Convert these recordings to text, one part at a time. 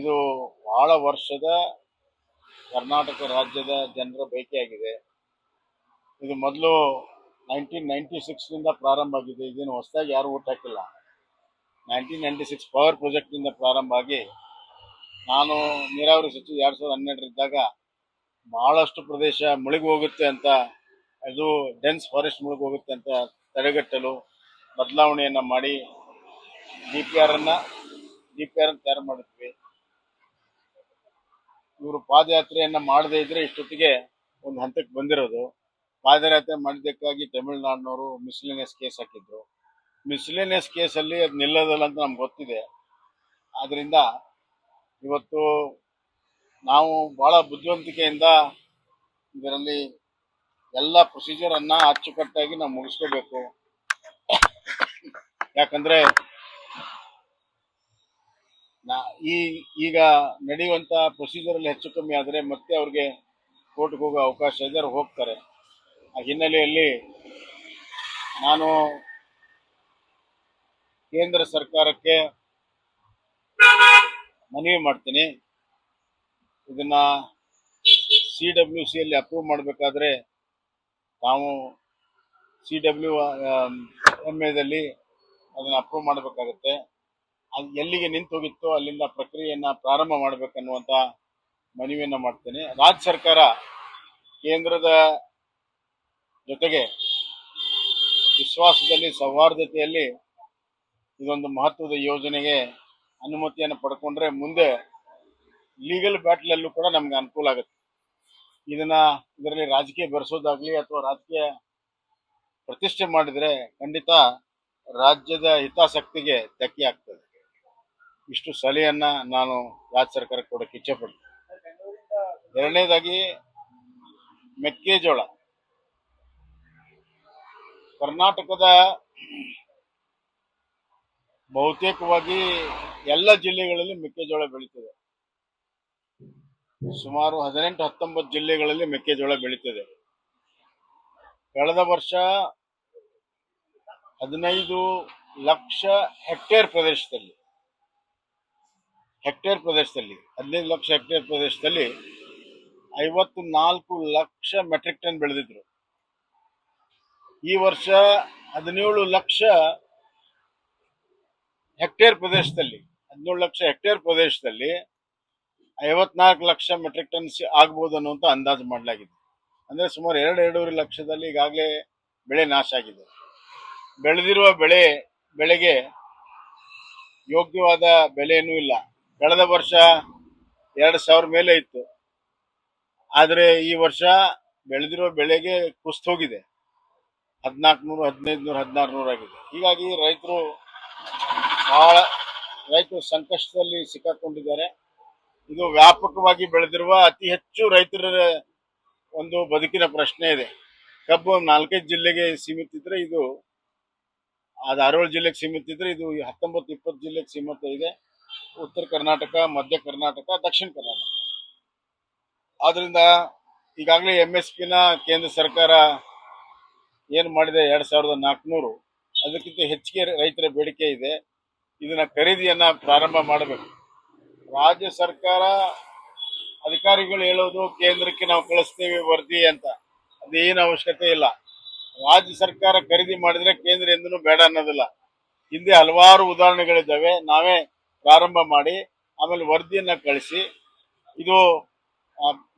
ಇದು ಬಹಳ ವರ್ಷದ ಕರ್ನಾಟಕ ರಾಜ್ಯದ ಜನರ ಭೇಟಿಯಾಗಿದೆ. ಇದು ಮೊದಲು ನೈನ್ಟೀನ್ ನೈಂಟಿ ಸಿಕ್ಸ್ನಿಂದ ಪ್ರಾರಂಭ ಆಗಿದೆ. ಇದನ್ನು ಹೊಸದಾಗಿ ಯಾರು ಓಟ್ ಹಾಕಿಲ್ಲ. ನೈನ್ಟೀನ್ ನೈಂಟಿ ಸಿಕ್ಸ್ ಪವರ್ ಪ್ರಾಜೆಕ್ಟ್ನಿಂದ ಪ್ರಾರಂಭ ಆಗಿ ನಾನು ನೀರಾವರಿ ಸಚಿವ ಎರಡು ಸಾವಿರದ ಹನ್ನೆರಡರಿದ್ದಾಗ ಬಹಳಷ್ಟು ಪ್ರದೇಶ ಮುಳುಗಿ ಹೋಗುತ್ತೆ ಅಂತ, ಅದು ಡೆನ್ಸ್ ಫಾರೆಸ್ಟ್ ಮುಳುಗಿ ಹೋಗುತ್ತೆ ಅಂತ ತಡೆಗಟ್ಟಲು ಬದಲಾವಣೆಯನ್ನು ಮಾಡಿ ಡಿ ಪಿ ಆರ್ ಅನ್ನ ಡಿ ಪಿ ಆರ್ ತಯಾರು ಮಾಡಿದ್ವಿ ಇವರು ಪಾದಯಾತ್ರೆಯನ್ನ ಮಾಡದೇ ಇದ್ರೆ ಇಷ್ಟೊತ್ತಿಗೆ ಒಂದು ಹಂತಕ್ಕೆ ಬಂದಿರೋದು. ಪಾದಯಾತ್ರೆ ಮಾಡಿದ್ದಕ್ಕಾಗಿ ತಮಿಳುನಾಡಿನವರು ಮಿಸ್ಲಿನಿಯಸ್ ಕೇಸ್ ಹಾಕಿದ್ರು. ಕೇಸ್ ಕೇಸಲ್ಲಿ ಅದು ನಿಲ್ಲೋದಿಲ್ಲ ಅಂತ ನಮ್ಗೆ ಗೊತ್ತಿದೆ. ಆದ್ರಿಂದ ಇವತ್ತು ನಾವು ಬಹಳ ಬುದ್ಧಿವಂತಿಕೆಯಿಂದ ಇದರಲ್ಲಿ ಎಲ್ಲ ಪ್ರೊಸೀಜರ್ ಅನ್ನ ಅಚ್ಚುಕಟ್ಟಾಗಿ ನಾವು ಮುಗಿಸ್ಕೋಬೇಕು. ಯಾಕಂದ್ರೆ ನಾ ಈ, ಈಗ ನಡೆಯುವಂತ ಪ್ರೊಸೀಜರ್ ಅಲ್ಲಿ ಹೆಚ್ಚು ಕಮ್ಮಿ ಆದ್ರೆ ಮತ್ತೆ ಅವ್ರಿಗೆ ಕೋರ್ಟ್ಗೆ ಹೋಗೋ ಅವಕಾಶ ಇದೆ, ಅವ್ರು ಹೋಗ್ತಾರೆ. ಆ ಹಿನ್ನೆಲೆಯಲ್ಲಿ ನಾನು ಕೇಂದ್ರ ಸರ್ಕಾರಕ್ಕೆ ಮನವಿ ಮಾಡ್ತೀನಿ. ಇದನ್ನ ಸಿ ಡಬ್ಲ್ಯೂ ಸಿಯಲ್ಲಿ ಅಪ್ರೂವ್ ಮಾಡಬೇಕಾದ್ರೆ ತಾವು ಸಿ ಡಬ್ಲ್ಯೂ ಎಂ ಎದಲ್ಲಿ ಅದನ್ನು ಅಪ್ರೂವ್ ಮಾಡಬೇಕಾಗುತ್ತೆ. ಎಲ್ಲಿಗೆ ನಿಂತು ಹೋಗಿತ್ತೋ ಅಲ್ಲಿಂದ ಪ್ರಕ್ರಿಯೆಯನ್ನ ಪ್ರಾರಂಭ ಮಾಡ್ಬೇಕನ್ನುವಂತ ಮನವಿಯನ್ನ ಮಾಡ್ತೇನೆ. ರಾಜ್ಯ ಸರ್ಕಾರ ಕೇಂದ್ರದ ಜೊತೆಗೆ ವಿಶ್ವಾಸದಲ್ಲಿ, ಸೌಹಾರ್ದತೆಯಲ್ಲಿ ಇದೊಂದು ಮಹತ್ವದ ಯೋಜನೆಗೆ ಅನುಮತಿಯನ್ನು ಪಡ್ಕೊಂಡ್ರೆ ಮುಂದೆ ಲೀಗಲ್ ಬ್ಯಾಟ್ಲಲ್ಲೂ ಕೂಡ ನಮ್ಗೆ ಅನುಕೂಲ ಆಗುತ್ತೆ. ಇದನ್ನ ಇದರಲ್ಲಿ ರಾಜಕೀಯ ಬೆರೆಸೋದಾಗ್ಲಿ ಅಥವಾ ರಾಜಕೀಯ ಪ್ರತಿಷ್ಠೆ ಮಾಡಿದ್ರೆ ಖಂಡಿತ ರಾಜ್ಯದ ಹಿತಾಸಕ್ತಿಗೆ ಧಕ್ಕೆ ಆಗ್ತದೆ ಇಷ್ಟು ಸಲಹೆಯನ್ನು ನಾನು ರಾಜ್ಯ ಸರ್ಕಾರಕ್ಕೆ ಕೊಡೋಕ್ಕೆ ಇಚ್ಛೆಪಡ್ತೀನಿ ಎರಡನೇದಾಗಿ, ಮೆಕ್ಕೆಜೋಳ. ಕರ್ನಾಟಕದ ಬಹುತೇಕವಾಗಿ ಎಲ್ಲ ಜಿಲ್ಲೆಗಳಲ್ಲಿ ಮೆಕ್ಕೆಜೋಳ ಬೆಳೀತದೆ. ಸುಮಾರು ಹದಿನೆಂಟು, ಹತ್ತೊಂಬತ್ತು ಜಿಲ್ಲೆಗಳಲ್ಲಿ ಮೆಕ್ಕೆಜೋಳ ಬೆಳೀತದೆ. ಕಳೆದ ವರ್ಷ ಹದಿನೈದು ಲಕ್ಷ ಹೆಕ್ಟೇರ್ ಪ್ರದೇಶದಲ್ಲಿ ಹೆಕ್ಟೇರ್ ಪ್ರದೇಶದಲ್ಲಿ, ಹದಿನೈದು ಲಕ್ಷ ಹೆಕ್ಟೇರ್ ಪ್ರದೇಶದಲ್ಲಿ ಐವತ್ತು ನಾಲ್ಕು ಲಕ್ಷ ಮೆಟ್ರಿಕ್ ಟನ್ ಬೆಳೆದಿದ್ರು. ಈ ವರ್ಷ ಹದಿನೇಳು ಲಕ್ಷ ಹೆಕ್ಟೇರ್ ಪ್ರದೇಶದಲ್ಲಿ, ಹದಿನೇಳು ಲಕ್ಷ ಹೆಕ್ಟೇರ್ ಪ್ರದೇಶದಲ್ಲಿ ಐವತ್ನಾಲ್ಕು ಲಕ್ಷ ಮೆಟ್ರಿಕ್ ಟನ್ ಆಗ್ಬೋದು ಅನ್ನುವಂತ ಅಂದಾಜು ಮಾಡಲಾಗಿದೆ. ಅಂದ್ರೆ ಸುಮಾರು ಎರಡು, ಎರಡೂವರೆ ಲಕ್ಷದಲ್ಲಿ ಈಗಾಗಲೇ ಬೆಳೆ ನಾಶ ಆಗಿದೆ. ಬೆಳೆದಿರುವ ಬೆಳೆ, ಬೆಳೆಗೆ ಯೋಗ್ಯವಾದ ಬೆಲೆಯೂ ಇಲ್ಲ. ಕಳೆದ ವರ್ಷ ಎರಡು ಸಾವಿರ ಮೇಲೆ ಇತ್ತು. ಆದರೆ ಈ ವರ್ಷ ಬೆಳೆದಿರೋ ಬೆಳೆಗೆ ಕುಸ್ತು ಹೋಗಿದೆ. ಹದಿನಾಲ್ಕು ನೂರು ಹದಿನೈದು ನೂರು ಹದಿನಾರು ನೂರು ಆಗಿದೆ. ಹೀಗಾಗಿ ರೈತರು ಬಹಳ, ರೈತರು ಸಂಕಷ್ಟದಲ್ಲಿ ಸಿಕ್ಕಾಕೊಂಡಿದ್ದಾರೆ. ಇದು ವ್ಯಾಪಕವಾಗಿ ಬೆಳೆದಿರುವ ಅತಿ ಹೆಚ್ಚು ರೈತರ ಒಂದು ಬದುಕಿನ ಪ್ರಶ್ನೆ ಇದೆ. ಕಬ್ಬು ನಾಲ್ಕೈದು ಜಿಲ್ಲೆಗೆ ಸೀಮಿತ ಇದ್ರೆ ಇದು, ಅದು ಅರವಳು ಜಿಲ್ಲೆಗೆ ಸೀಮಿತ ಇದ್ರೆ ಇದು ಹತ್ತೊಂಬತ್ತು, ಇಪ್ಪತ್ತು ಜಿಲ್ಲೆಗೆ ಸೀಮಿತ ಇದೆ. ಉತ್ತರ ಕರ್ನಾಟಕ, ಮಧ್ಯ ಕರ್ನಾಟಕ, ದಕ್ಷಿಣ ಕರ್ನಾಟಕ. ಆದ್ರಿಂದ ಈಗಾಗಲೇ ಎಂ ಎಸ್ ಪಿನ ಕೇಂದ್ರ ಸರ್ಕಾರ ಏನು ಮಾಡಿದೆ ಎರಡ್ ಸಾವಿರದ ನಾಲ್ಕುನೂರು, ಅದಕ್ಕಿಂತ ಹೆಚ್ಚಿಗೆ ರೈತರ ಬೇಡಿಕೆ ಇದೆ. ಇದನ್ನ ಖರೀದಿಯನ್ನ ಪ್ರಾರಂಭ ಮಾಡಬೇಕು. ರಾಜ್ಯ ಸರ್ಕಾರ ಅಧಿಕಾರಿಗಳು ಹೇಳೋದು ಕೇಂದ್ರಕ್ಕೆ ನಾವು ಕಳಿಸ್ತೇವೆ ವರದಿ ಅಂತ. ಅದೇನು ಅವಶ್ಯಕತೆ ಇಲ್ಲ. ರಾಜ್ಯ ಸರ್ಕಾರ ಖರೀದಿ ಮಾಡಿದ್ರೆ ಕೇಂದ್ರ ಎಂದೂ ಬೇಡ ಅನ್ನೋದಿಲ್ಲ. ಹಿಂದೆ ಹಲವಾರು ಉದಾಹರಣೆಗಳಿದ್ದಾವೆ. ನಾವೇ ಪ್ರಾರಂಭ ಮಾಡಿ, ಆಮೇಲೆ ವರದಿಯನ್ನು ಕಳಿಸಿ, ಇದು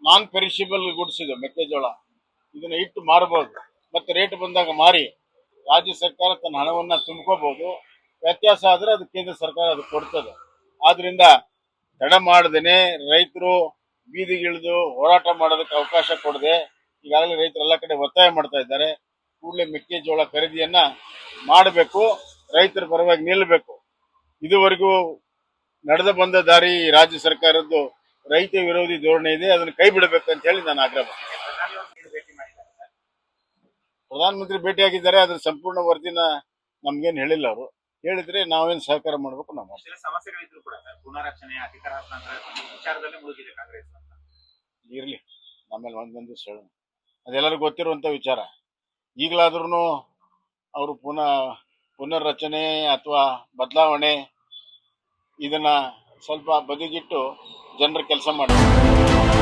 ನಾನ್ ಪೆರಿಶಿಬಲ್ ಗುಡ್ಸ್ ಇದು ಮೆಕ್ಕೆಜೋಳ. ಇದನ್ನ ಇಟ್ಟು ಮಾರಬಹುದು ಮತ್ತೆ ರೇಟ್ ಬಂದಾಗ ಮಾರಿ. ರಾಜ್ಯ ಸರ್ಕಾರ ತನ್ನ ಹಣವನ್ನ ತುಂಬ್ಕೋಬಹುದು ವ್ಯತ್ಯಾಸ ಆದರೆ ಅದು ಕೇಂದ್ರ ಸರ್ಕಾರ ಅದು ಕೊಡ್ತದೆ. ಆದ್ರಿಂದ ತಡ ಮಾಡದೇನೆ ರೈತರು ಬೀದಿಗಿಳಿದು ಹೋರಾಟ ಮಾಡೋದಕ್ಕೆ ಅವಕಾಶ ಕೊಡದೆ. ಈಗಾಗಲೇ ರೈತರು ಎಲ್ಲ ಕಡೆ ಒತ್ತಾಯ ಮಾಡ್ತಾ ಇದ್ದಾರೆ. ಕೂಡಲೇ ಮೆಕ್ಕೆಜೋಳ ಖರೀದಿಯನ್ನ ಮಾಡಬೇಕು. ರೈತರ ಪರವಾಗಿ ನಿಲ್ಲಬೇಕು ಇದುವರೆಗೂ ನಡೆದು ಬಂದ ದಾರಿ ರಾಜ್ಯ ಸರ್ಕಾರದ್ದು ರೈತ ವಿರೋಧಿ ಧೋರಣೆ ಇದೆ ಅದನ್ನು ಕೈ ಬಿಡಬೇಕು ಅಂತ ಹೇಳಿ ನಾನು ಆಗ್ರಹ ಪ್ರಧಾನಮಂತ್ರಿ ಭೇಟಿಯಾಗಿದ್ದಾರೆ ಅದ್ರ ಸಂಪೂರ್ಣ ವರದಿನ ನಮ್ಗೇನು ಹೇಳಿಲ್ಲ ಅವರು. ಹೇಳಿದ್ರೆ ನಾವೇನು ಸಹಕಾರ ಮಾಡಬೇಕು ನಾವು ಇರಲಿ ಆಮೇಲೆ ಒಂದೊಂದು ದಿವಸ ಹೇಳೋಣ. ಅದೆಲ್ಲರಿಗೂ ಗೊತ್ತಿರುವಂತ ವಿಚಾರ. ಈಗಲಾದ್ರೂ ಅವರು ಪುನಃ ಪುನರ್ರಚನೆ ಅಥವಾ ಬದಲಾವಣೆ ಇದನ್ನ ಸ್ವಲ್ಪ ಬದಿಗಿಟ್ಟು ಜನರ ಕೆಲಸ ಮಾಡ್ತಾರೆ